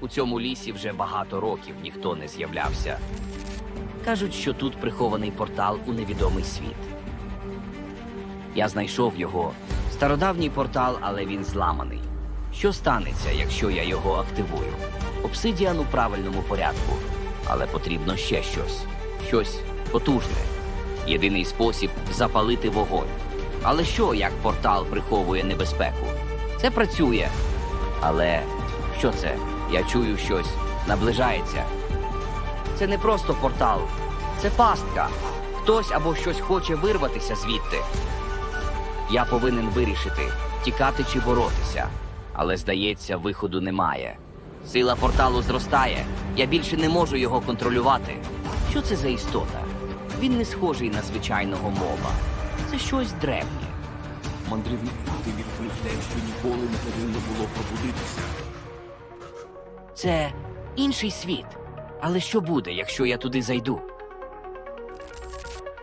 У цьому лісі вже багато років ніхто не з'являвся. Кажуть, що тут прихований портал у невідомий світ. Я знайшов його. Стародавній портал, але він зламаний. Що станеться, якщо я його активую? Обсидіан у правильному порядку, але потрібно ще щось. Щось потужне. Єдиний спосіб запалити вогонь. Але що, як портал приховує небезпеку? Це працює. Але що це? Я чую щось наближається. Це не просто портал, це пастка. Хтось або щось хоче вирватися звідти. Я повинен вирішити, тікати чи боротися. Але, здається, виходу немає. Сила порталу зростає. Я більше не можу його контролювати. Що це за істота? Він не схожий на звичайного моба. Це щось древнє. Мандрівник, ти те, що ніколи не повинно було пробудитися. Це інший світ. Але що буде, якщо я туди зайду?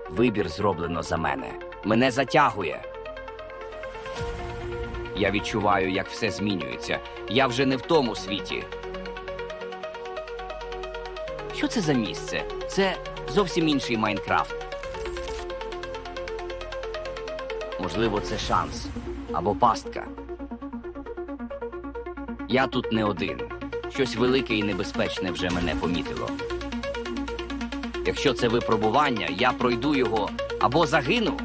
Вибір зроблено за мене. Мене затягує. Я відчуваю, як все змінюється. Я вже не в тому світі. Що це за місце? Це зовсім інший Майнкрафт. Можливо, це шанс або пастка. Я тут не один. Щось велике і небезпечне вже мене помітило. Якщо це випробування, я пройду його або загину.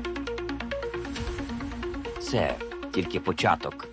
Це тільки початок.